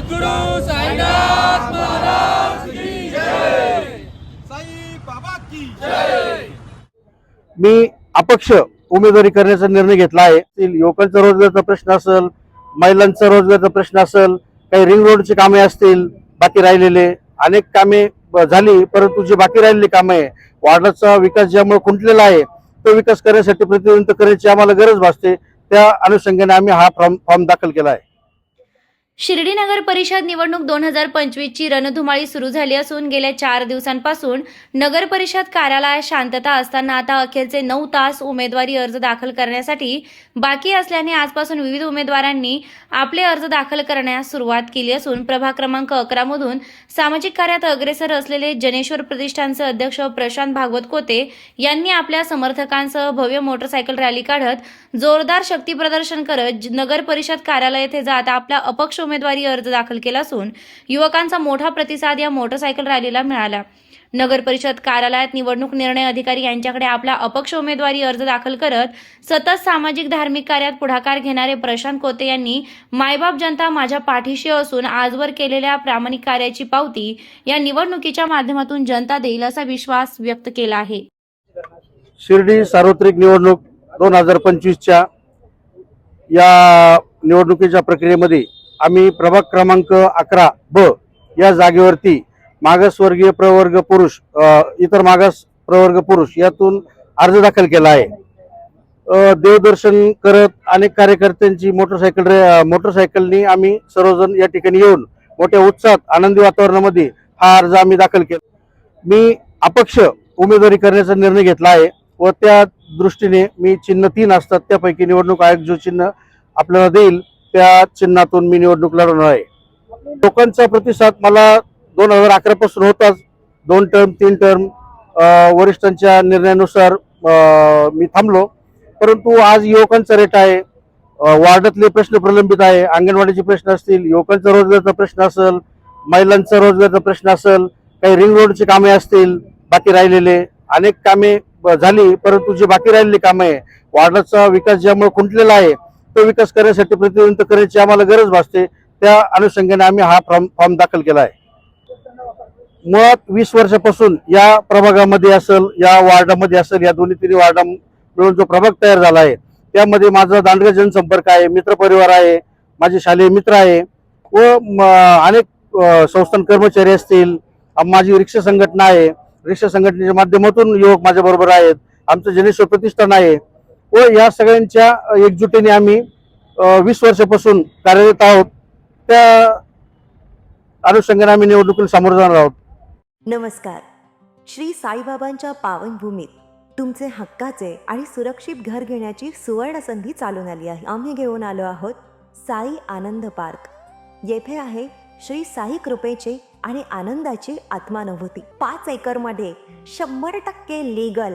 सद्गुरु साईनाथ महाराज की जय। साई बाबा की मी अपक्ष उमेदवारी करण्याचा निर्णय घेतला आहे. तील युवकांचा रोजगारचा प्रश्न असेल महिलांचा रोजगारचा प्रश्न असेल काही रिंग रोडची कामे असतील बाकी राहिलेले अनेक कामे ब- झाली परंतु जी बाकी राहिलेली कामे आहे वार्डाचा विकास ज्यामुळे खुंटलेला आहे तो विकास करण्यासाठी प्रतिनिधित्व करण्याची आम्हाला गरज भासते. त्या अनुषंगाने आम्ही हा फॉर्म फॉर्म दाखल केला आहे. शिर्डी नगर परिषद निवडणूक दोन हजार पंचवीसची रणधुमाळी सुरू झाली असून गेल्या चार दिवसांपासून नगर परिषद कार्यालयात शांतता असताना आता अखेरचे नऊ तास उमेदवारी अर्ज दाखल करण्यासाठी बाकी असल्याने आजपासून विविध उमेदवारांनी आपले अर्ज दाखल करण्यास सुरुवात केली असून प्रभाग क्रमांक अकरा मधून सामाजिक कार्यात अग्रेसर असलेले जनेश्वर प्रतिष्ठानचे अध्यक्ष प्रशांत भागवत कोते यांनी आपल्या समर्थकांसह भव्य मोटरसायकल रॅली काढत जोरदार शक्ती प्रदर्शन करत ज- नगर परिषद कार्यालय येथे जात आपला अपक्ष उमेदवारी अर्ज दाखल केला असून युवकांचा मोठा प्रतिसाद या मोटरसायकल रॅलीला मिळाला. नगर परिषद कार्यालयात निवडणूक निर्णय अधिकारी यांच्याकडे आपला अपक्ष उमेदवारी अर्ज दाखल करत सतत सामाजिक धार्मिक कार्यात पुढाकार घेणारे प्रशांत कोते यांनी मायबाप जनता माझ्या पाठीशी असून आजवर केलेल्या प्रामाणिक कार्याची पावती या निवडणुकीच्या माध्यमातून जनता देईल असा विश्वास व्यक्त केला आहे. शिर्डी सार्वत्रिक निवडणूक दोन हजार पंचवीसच्या या निवडणुकीच्या प्रक्रियेमध्ये आम्ही प्रभाग क्रमांक अकरा ब या जागेवरती मागासवर्गीय प्रवर्ग पुरुष इतर मागास प्रवर्ग पुरुष यातून अर्ज दाखल केला आहे. देवदर्शन करत अनेक कार्यकर्त्यांची मोटरसायकल रे- मोटरसायकलनी आम्ही सर्वजण या ठिकाणी येऊन मोठ्या उत्साहात आनंदी वातावरणामध्ये हा अर्ज आम्ही दाखल केला. मी अपक्ष उमेदवारी करण्याचा निर्णय घेतला आहे व त्या दृष्टीने मी चिन्ह तीन असतात त्यापैकी निवडणूक आयोग जो चिन्ह आपल्याला देईल त्या चिन्हातून मी निवडणूक लढवणार आहे. लोकांचा प्रतिसाद मला दोन हजार अकरा पासून होताच. दोन टर्म तीन टर्म वरिष्ठांच्या निर्णयानुसार मी थांबलो. परंतु आज युवकांचा रेट आहे. वार्डातले प्रश्न प्रलंबित आहे. अंगणवाडीचे प्रश्न असतील युवकांचा रोजगारचा प्रश्न असेल महिलांचा रोजगारचा प्रश्न असेल काही रिंग रोडची कामे असतील बाकी राहिलेले. अनेक कामे ब- झाली परंतु जी बाकी राहिलेली कामे आहे वार्डाचा विकास ज्यामुळे खुंटलेला आहे तो विकास करण्यासाठी प्रतिनिधित्व करण्याची आम्हाला गरज भासते. त्या अनुषंगाने आम्ही हा फॉर्म फॉर्म दाखल केला आहे. मुळात वीस वर्षापासून या प्रभागामध्ये असेल या वार्डामध्ये असेल या दोन्ही तिन्ही वार्डा मिळून जो प्रभाग तयार झाला आहे त्यामध्ये माझा दांडगा जनसंपर्क आहे मित्रपरिवार आहे माझे शालेय मित्र आहे व अनेक संस्थान कर्मचारी असतील माझी रिक्षा संघटना आहे. रिक्षा संघटनेच्या माध्यमातून युवक माझ्याबरोबर आहेत. आमचं जनेश्वर प्रतिष्ठान आहे. व या सगळ्यांच्या एकजुटीने आम्ही वीस वर्षापासून कार्यरत आहोत. त्या अनुषंगाने आम्ही निवडणुकीला सामोरं जाणार आहोत. नमस्कार. श्री साईबाबांच्या पावनभूमीत तुमचे हक्काचे आणि सुरक्षित घर घेण्याची सुवर्ण संधी चालून आली आहे. आम्ही घेऊन आलो आहोत साई आनंद पार्क. येथे आहे श्री साई कृपेचे आणि आनंदाची आत्मानुभूती. पाच एकरमध्ये शंभर टक्के लीगल